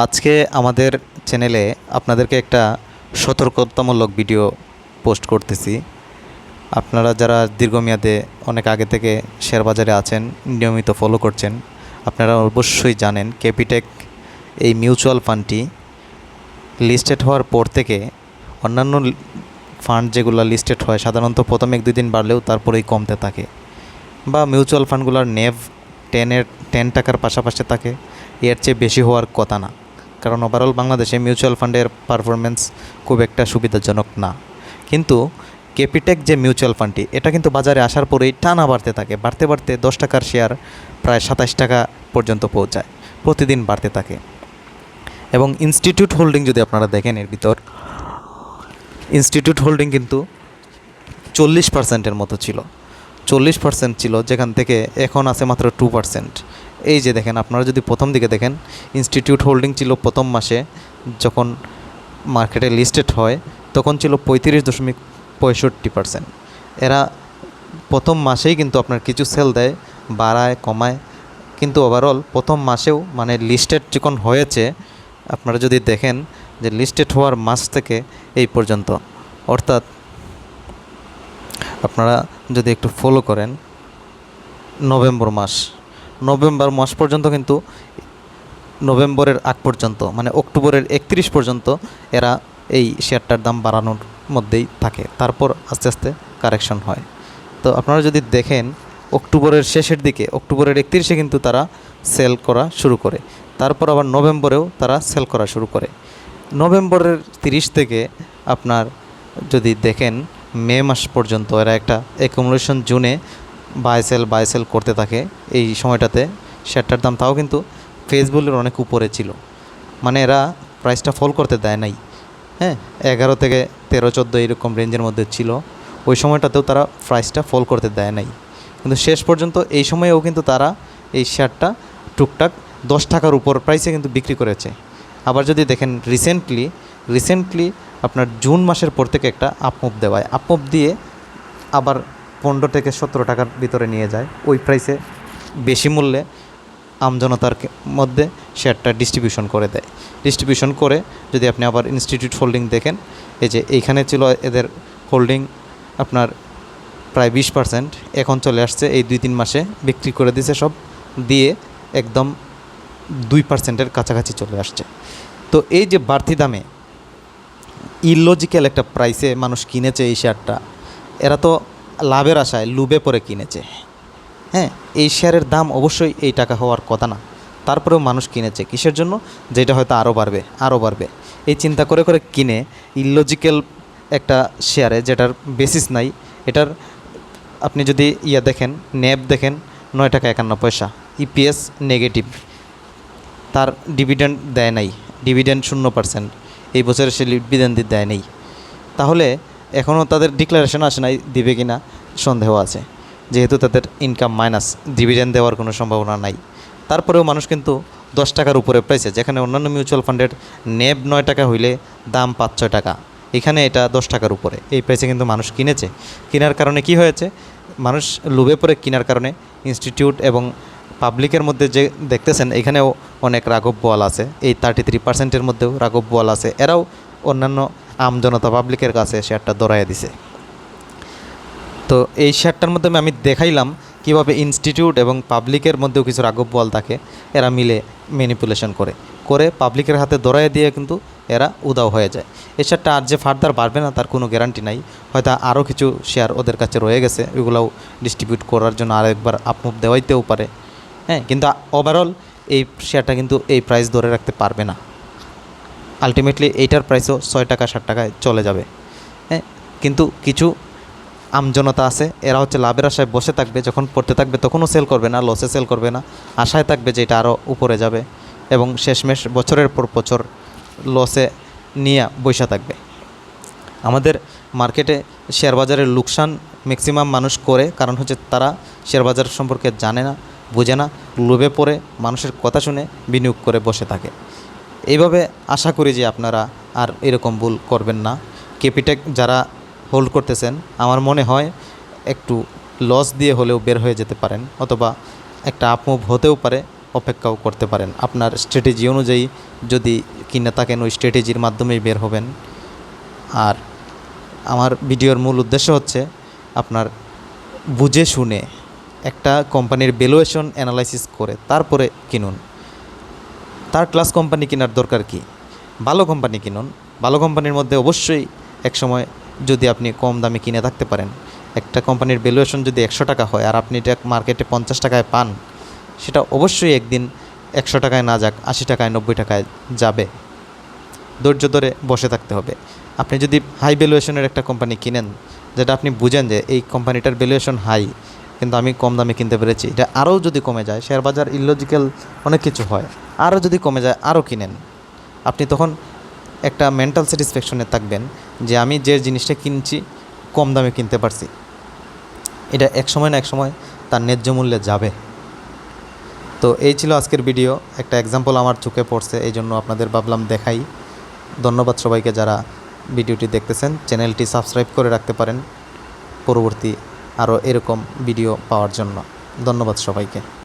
আজকে আমাদের চ্যানেলে আপনাদেরকে একটা সতর্কতামূলক ভিডিও পোস্ট করতেছি। আপনারা যারা দীর্ঘমেয়াদে অনেক আগে থেকে শেয়ার বাজারে আছেন, নিয়মিত ফলো করছেন, আপনারা অবশ্যই জানেন ক্যাপিটেক এই মিউচুয়াল ফান্ডটি লিস্টেড হওয়ার পর থেকে অন্যান্য ফান্ড যেগুলো লিস্টেড হয়, সাধারণত প্রথম এক দুই দিন বাড়লেও তারপরেই কমতে থাকে বা মিউচুয়াল ফান্ডগুলোর নেভ টেনের টেন টাকার পাশাপাশি থাকে, এর চেয়ে বেশি হওয়ার কথা না। কারণ ওভারঅল বাংলাদেশে মিউচুয়াল ফান্ডের পারফরমেন্স খুব একটা সুবিধাজনক না। কিন্তু ক্যাপিটেক যে মিউচুয়াল ফান্ডটি এটা কিন্তু বাজারে আসার পরেই টানা বাড়তে থাকে। বাড়তে বাড়তে দশ টাকার শেয়ার প্রায় সাতাশ টাকা পর্যন্ত পৌঁছায়। প্রতিদিন বাড়তে থাকে। এবং ইনস্টিটিউট হোল্ডিং যদি আপনারা দেখেন এর ভিতর ইনস্টিটিউট হোল্ডিং কিন্তু চল্লিশ পার্সেন্টের মতো ছিল। চল্লিশ পার্সেন্ট ছিল, যেখান থেকে এখন আছে মাত্র টু পার্সেন্ট এই যে দেখেন, আপনারা যদি প্রথম দিকে দেখেন ইনস্টিটিউট হোল্ডিং ছিল প্রথম মাসে, যখন মার্কেটে লিস্টেড হয়, তখন ছিল পঁয়ত্রিশ দশমিক পঁয়ষট্টি পার্সেন্ট এরা প্রথম মাসেই কিন্তু আপনার কিছু সেল দেয়, বাড়ায়, কমায়। কিন্তু ওভারঅল প্রথম মাসেও মানে লিস্টেড যখন হয়েছে, আপনারা যদি দেখেন যে লিস্টেড হওয়ার মাস থেকে এই পর্যন্ত। অর্থাৎ আপনারা যদি একটু ফলো করেন, নভেম্বর মাস। নভেম্বর মাস পর্যন্ত কিন্তু নভেম্বরের আগ পর্যন্ত মানে অক্টোবরের একত্রিশ পর্যন্ত এরা এই শেয়ারটার দাম বাড়ানোর মধ্যেই থাকে। তারপর আস্তে আস্তে কারেকশন হয়। তো আপনারা যদি দেখেন, অক্টোবরের শেষের দিকে, অক্টোবরের একত্রিশে কিন্তু তারা সেল করা শুরু করে। তারপর আবার নভেম্বরেও তারা সেল করা শুরু করে। নভেম্বরের তিরিশ থেকে আপনার যদি দেখেন মে মাস পর্যন্ত এরা একটা অ্যাকুমুলেশন জুনে বাই সেল বাই সেল করতে থাকে এই সময়টাতে। শেয়ারটার দাম তাও কিন্তু ফেসবুকের অনেক উপরে ছিল। মানে এরা প্রাইসটা ফল করতে দেয় নাই। হ্যাঁ এগারো থেকে তেরো, চোদ্দ এরকম রেঞ্জের মধ্যে ছিল। ওই সময়টাতেও তারা প্রাইসটা ফল করতে দেয় নাই। কিন্তু শেষ পর্যন্ত এই সময়েও কিন্তু তারা এই শেয়ারটা টুকটাক দশ টাকার উপর প্রাইসে কিন্তু বিক্রি করেছে। আবার যদি দেখেন রিসেন্টলি রিসেন্টলি আপনার জুন মাসের পর থেকে একটা আপমুভ দেওয়ায়। আপমুভ দিয়ে আবার পনেরো থেকে সতেরো টাকার ভিতরে নিয়ে যায়। ওই প্রাইসে বেশি মূল্যে আমজনতার মধ্যে শেয়ারটা ডিস্ট্রিবিউশন করে দেয়। ডিস্ট্রিবিউশন করে যদি আপনি আবার ইনস্টিটিউট হোল্ডিং দেখেন, এই যে এইখানে ছিল এদের হোল্ডিং আপনার প্রায় বিশ পার্সেন্ট এখন চলে আসছে এই দুই তিন মাসে বিক্রি করে দিছে সব, দিয়ে একদম দুই পার্সেন্টের কাছাকাছি চলে আসছে। তো এই যে বাড়তি দামে ইললজিক্যাল একটা প্রাইসে মানুষ কিনেছে এই শেয়ারটা এরা তো লাভের আশায় লুবে পরে কিনেছে। হ্যাঁ এই শেয়ারের দাম অবশ্যই এই টাকা হওয়ার কথা না। তারপরেও মানুষ কিনেছে। কিসের জন্য? যেটা হয়তো আরও বাড়বে আরও বাড়বে। এই চিন্তা করে করে কিনে ইললজিক্যাল একটা শেয়ারে যেটার বেসিস নাই, এটার আপনি যদি ইয়া দেখেন ন্যাব দেখেন, নয় টাকা একান্ন পয়সা ইপিএস নেগেটিভ তার ডিভিডেন্ড দেয় নাই ডিভিডেন্ড শূন্য পার্সেন্ট এই বছরে সে ডিভিডেন্ড দেয় নেই। তাহলে এখনও তাদের ডিক্লারেশন আসে নাই, দিবে কি না সন্দেহ আছে। যেহেতু তাদের ইনকাম মাইনাস ডিভিডেন্ড দেওয়ার কোনো সম্ভাবনা নাই। তারপরেও মানুষ কিন্তু দশ টাকার উপরে প্রাইসে যেখানে অন্যান্য মিউচুয়াল ফান্ডের নেব নয় টাকা হইলে দাম পাঁচ, ছয় টাকা। এখানে এটা দশ টাকার উপরে। এই প্রাইসে কিন্তু মানুষ কিনেছে। কেনার কারণে কি হয়েছে? মানুষ লোভে পড়ে কেনার কারণে ইনস্টিটিউট এবং পাবলিকের মধ্যে যে দেখতেছেন, এখানেও অনেক রাঘব বোয়াল আছে। এই থার্টি থ্রি পার্সেন্টের মধ্যেও রাঘব বোয়াল আছে। এরাও অন্যান্য আমজনতা পাবলিকের কাছে শেয়ারটা দৌড়াইয়া দিছে। তো এই শেয়ারটার মাধ্যমে আমি দেখাইলাম কীভাবে ইনস্টিটিউট এবং পাবলিকের মধ্যেও কিছু রাঘব বল থাকে। এরা মিলে ম্যানিপুলেশন করে। করে পাবলিকের হাতে দৌড়াইয়া দিয়ে কিন্তু এরা উদাও হয়ে যায়। এই শেয়ারটা আর যে ফার্দার বাড়বে না, তার কোনো গ্যারান্টি নাই। হয়তো আরও কিছু শেয়ার ওদের কাছে রয়ে গেছে ওগুলোও ডিস্ট্রিবিউট করার জন্য আরেকবার আপমুভ দেওয়াইতেও পারে। হ্যাঁ কিন্তু ওভারঅল এই শেয়ারটা কিন্তু এই প্রাইস ধরে রাখতে পারবে না। আলটিমেটলি এইটার প্রাইসও ছয় টাকা ষাট টাকায় চলে যাবে। হ্যাঁ কিন্তু কিছু আমজনতা আছে, এরা হচ্ছে লাভের আশায় বসে থাকবে, যখন পড়তে থাকবে তখনও সেল করবে না লসে সেল করবে না, আশায় থাকবে যে এটা আরও উপরে যাবে এবং শেষমেশ বছরের পর বছর লসে নিয়ে বৈশা থাকবে। আমাদের মার্কেটে শেয়ার বাজারের লোকসান ম্যাক্সিমাম মানুষ করে, কারণ হচ্ছে তারা শেয়ার বাজার সম্পর্কে জানে না। বোঝে না, লোভে পড়ে, মানুষের কথা শুনে বিনিয়োগ করে বসে থাকে। এইভাবে আশা করি যে আপনারা আর এরকম ভুল করবেন না। ক্যাপিটেক যারা হোল্ড করতেছেন, আমার মনে হয় একটু লস দিয়ে হলেও বের হয়ে যেতে পারেন, অথবা একটা আপমুভ হতেও পারে, অপেক্ষাও করতে পারেন। আপনার স্ট্র্যাটেজি অনুযায়ী যদি কিনে থাকেন, ওই স্ট্র্যাটেজির মাধ্যমেই বের হবেন। আর আমার ভিডিওর মূল উদ্দেশ্য হচ্ছে আপনার বুঝে শুনে একটা কোম্পানির ভ্যালুয়েশন অ্যানালাইসিস করে তারপরে কিনুন। তার ক্লাস কোম্পানি কেনার দরকার কি? ভালো কোম্পানি কিনুন। ভালো কোম্পানির মধ্যে অবশ্যই একসময় যদি আপনি কম দামে কিনে থাকতে পারেন, একটা কোম্পানির ভ্যালুয়েশন যদি একশো টাকা হয় আর আপনি এটা মার্কেটে পঞ্চাশ টাকায় পান, সেটা অবশ্যই একদিন একশো টাকায় না যাক, আশি টাকায়, নব্বই টাকায় যাবে। ধৈর্য ধরে বসে থাকতে হবে। আপনি যদি হাই ভ্যালুয়েশনের একটা কোম্পানি কিনেন, যেটা আপনি বুঝেন যে এই কোম্পানিটার ভ্যালুয়েশন হাই কিন্তু আমি কম দামে কিনতে পেরেছি। এটা আরও যদি কমে যায়, শেয়ার বাজার ইলজিক্যাল অনেক কিছু হয়। আরও যদি কমে যায়, আরও কিনেন। আপনি তখন একটা মেন্টাল স্যাটিসফ্যাকশনে থাকবেন যে আমি যে জিনিসটা কিনছি, কম দামে কিনতে পারছি। এটা এক সময় না এক সময় তার ন্যায্য মূল্যে যাবে। তো এই ছিল আজকের ভিডিও একটা এক্সাম্পল আমার চোখে পড়ছে, এই জন্য আপনাদের ভাবলাম দেখাই। ধন্যবাদ সবাইকে যারা ভিডিওটি দেখতেছেন। চ্যানেলটি সাবস্ক্রাইব করে রাখতে পারেন। পরবর্তী আরও এরকম ভিডিও পাওয়ার জন্য। ধন্যবাদ সবাইকে।